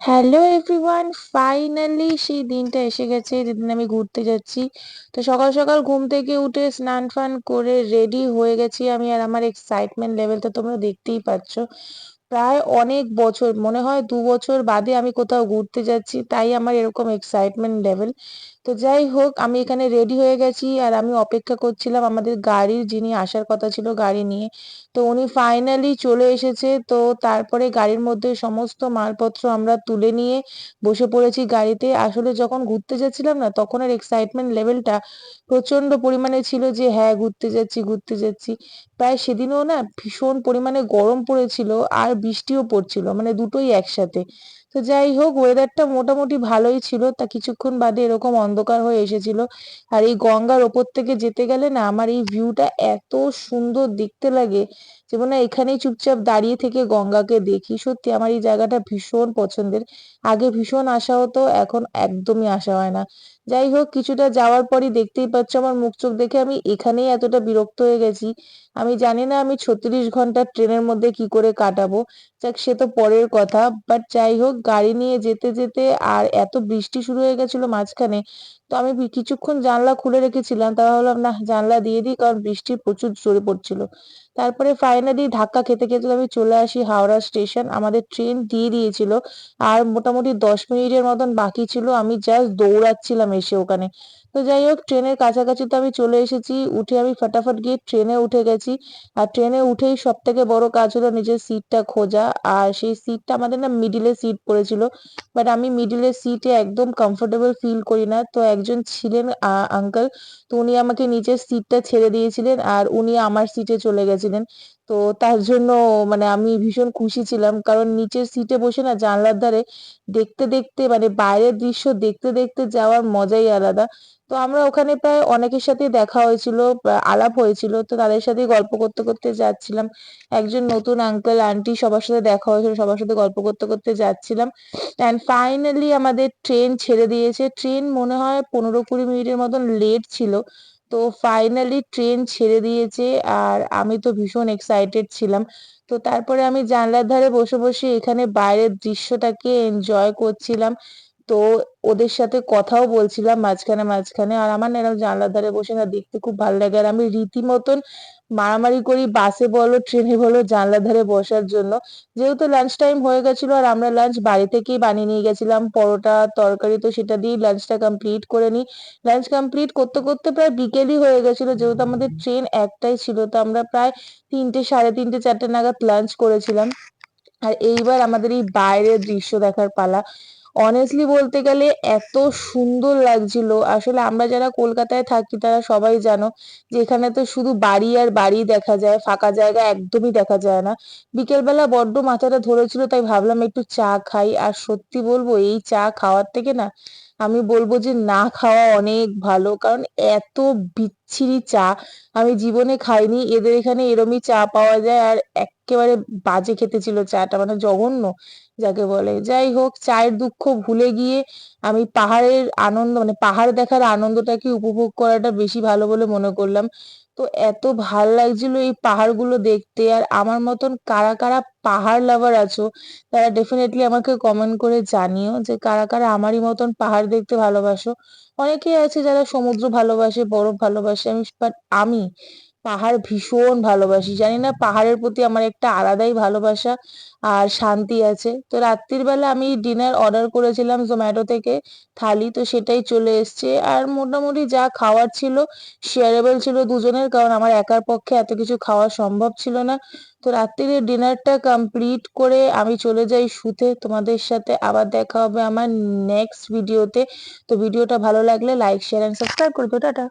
Hello everyone finally সেই দিনটা এসে গেছে, যেদিন আমি ঘুরতে যাচ্ছি। তো সকাল সকাল ঘুম থেকে উঠে স্নান ফান করে রেডি হয়ে গেছি আমি আর আমার এক্সাইটমেন্ট লেভেলটা তোমরা দেখতেই পাচ্ছ। প্রায় অনেক বছর, মনে হয় দু বছর বাদে আমি কোথাও ঘুরতে যাচ্ছি, তাই আমার এরকম এক্সাইটমেন্ট লেভেল তো যাই হোক, আমি এখানে রেডি হয়ে গেছি আর আমি অপেক্ষা করছিলাম আমাদের গাড়ির যিনি আসার কথা ছিল গাড়ি নিয়ে। তো উনি ফাইনালি চলে এসেছে, তো তারপরে গাড়ির মধ্যে সমস্ত মালপত্র আমরা তুলে নিয়ে বসে পড়েছি গাড়িতে। আসলে যখন ঘুরতে যাচ্ছিলাম না, তখন আর এক্সাইটমেন্ট লেভেলটা প্রচণ্ড পরিমাণে ছিল যে হ্যাঁ ঘুরতে যাচ্ছি ঘুরতে যাচ্ছি। প্রায় সেদিনও না ভীষণ পরিমাণে গরম পড়েছিল, আর বৃষ্টিও পড়ছিল মানে দুটোই একসাথে। তো যাই হোক ওয়েদারটা মোটামুটি ভালোই ছিল। তা কিছুক্ষণ বাদে এরকম অন্ধকার হয়ে এসেছিল। আর এই গঙ্গার ওপর থেকে যেতে গেলে না, আমার এই ভিউটা এত সুন্দর দেখতে লাগে। যে মনে হয় এখানেই চুপচাপ দাঁড়িয়ে থেকে গঙ্গাকে দেখি। সত্যি আমার এই জায়গাটা ভীষণ পছন্দের। আগে ভীষণ আসা হতো, এখন একদমই আসা হয় না। যাই হোক, কিছুটা যাওয়ার পরই দেখতেই পাচ্ছ আমার মুখ চোখ দেখে আমি এখানেই এতটা বিরক্ত হয়ে গেছি। আমি জানি না আমি ছত্রিশ ঘণ্টা ট্রেনের মধ্যে কি করে কাটাবো। যাক, সে তো পরের কথা। বাট যাই হোক গাড়ি নিয়ে যেতে যেতে আর এত বৃষ্টি শুরু হয়ে গেছিল মাঝখানে, তো আমি কিছুক্ষণ জানলা খুলে রেখেছিলাম। তা ভাবলাম না জানলা দিয়ে দিই, কারণ বৃষ্টি প্রচুর জোরে পড়ছিল। তারপরে ফাইনালি ধাক্কা খেতে খেতে আমি চলে আসি হাওড়া স্টেশন। আমাদের ট্রেন দিয়ে দিয়েছিল, আর মোটামুটি দশ মিনিটের মতন বাকি ছিল। আমি জাস্ট দৌড়াচ্ছিলাম এসে ওখানে। তো যাই হোক, ট্রেনের কাছাকাছি তো আমি চলে এসেছি। উঠে আমি ফটাফট গিয়ে ট্রেনে উঠে গেছি। আর ট্রেনে উঠেই সব থেকে বড় কাজ হলো নিজের সিটটা খোঁজা। আর সেই সিটটা আমাদের না মিডিলে সিট পড়েছিল। বাট আমি মিডিলের সিটে একদম কমফোর্টেবল ফিল করি না। তো একজন ছিলেন আঙ্কেল তো উনি আমাকে নিজের সিটটা ছেড়ে দিয়েছিলেন। আর উনি আমার সিটে চলে গেছিলেন। তো তার জন্য মানে আমি ভীষণ খুশি ছিলাম। কারণ নিচের সিটে বসে না জানলার ধারে দেখতে দেখতে মানে বাইরের দৃশ্য দেখতে দেখতে যাওয়ার মজাই আলাদা। তো আমরা ওখানে প্রায় অনেকের সাথে দেখা হয়েছিল আলাপ হয়েছিল। তো তাদের সাথে গল্প করতে করতে যাচ্ছিলাম। একজন নতুন আঙ্কেল আন্টি সবার সাথে দেখা হয়েছিল, সবার সাথে গল্প করতে করতে যাচ্ছিলাম। অ্যান্ড ফাইনালি আমাদের ট্রেন ছেড়ে দিয়েছে। ট্রেন মনে হয় পনেরো কুড়ি মিনিটের মতন লেট ছিল। তো ফাইনালি ট্রেন ছেড়ে দিয়েছে আর আমি তো ভীষণ এক্সাইটেড ছিলাম। তো তারপরে আমি জানলার ধারে বসে বসে এখানে বাইরের দৃশ্যটাকে এনজয় করছিলাম। তো ওদের সাথে কথাও বলছিলাম মাঝখানে মাঝখানে আর আমার এরকম জানলার ধারে বসে না দেখতে খুব ভালো লাগে। আর আমি রীতিমতন মারামারি করি, বাসে বলো, ট্রেনে বলো, জানলার ধারে বসার জন্য। যেহেতু লাঞ্চ টাইম হয়ে গেছিল আর আমরা লাঞ্চ বাড়ি থেকেই বানিয়ে নিয়ে গেছিলাম, পরোটা, তরকারি তো সেটা দিয়েই লাঞ্চটা কমপ্লিট করে নিই। লাঞ্চ কমপ্লিট করতে করতে প্রায় বিকেলই হয়ে গেছিল, যেহেতু আমাদের ট্রেন একটাই ছিল, তো আমরা প্রায় তিনটে, সাড়ে তিনটে, চারটে নাগাদ লাঞ্চ করেছিলাম। আর এইবার আমাদের এই বাইরের দৃশ্য দেখার পালা। অনেস্টলি বলতে গেলে এত সুন্দর লাগছিল। আসলে আমরা যারা কলকাতায় থাকি, তারা সবাই জানো যে এখানে তো শুধু বাড়ি আর বাড়ি দেখা যায়, ফাঁকা জায়গা একদমই দেখা যায় না। বিকেলবেলা বড্ড মাথাটা ধরেছিল, তাই ভাবলাম একটু চা খাই। আর সত্যি বলব, এই চা খাওয়ার থেকে না, আমি বলব যে না খাওয়া অনেক ভালো। কারণ এত বিচ্ছিরি চা। আমি জীবনে খাইনি। এদের এখানে এরমই চা পাওয়া যায় আর একেবারে বাজে খেতে ছিল চাটা মানে জঘন্য যাকে বলে। যাই হোক, চায়ের দুঃখ ভুলে গিয়ে আমি পাহাড়ের আনন্দ মানে পাহাড় দেখার আনন্দটাকে উপভোগ করাটা বেশি ভালো বলে মনে করলাম। তো এত ভালো লাগছিল এই পাহাড়গুলো দেখতে। আর আমার মতন কারা কারা পাহাড় লাভার আছো, তারা ডেফিনেটলি আমাকে কমেন্ট করে জানিও যে কারা কারা আমারই মতন পাহাড় দেখতে ভালোবাসো। অনেকেই আছে যারা সমুদ্র ভালোবাসে বরফ ভালোবাসে আমি বাট আমি পাহাড় ভীষণ ভালোবাসি। জানি না, পাহাড়ের প্রতি আমার একটা আলাদাই ভালোবাসা আর শান্তি আছে। তো রাত্রির বেলা আমি ডিনার অর্ডার করেছিলাম জোম্যাটো থেকে থালি, তো সেটাই চলে এসছে। আর মোটামুটি যা খাওয়ার ছিল শেয়ারেবল ছিল দুজনের, কারণ আমার একার পক্ষে এত কিছু খাওয়া সম্ভব ছিল না। তো রাত্রিরে ডিনারটা কমপ্লিট করে আমি চলে যাই শুতে তোমাদের সাথে আবার দেখা হবে আমার নেক্সট ভিডিওতে তো। ভিডিওটা ভালো লাগলে লাইক শেয়ার অ্যান্ড সাবস্ক্রাইব করে দিও। টাটা।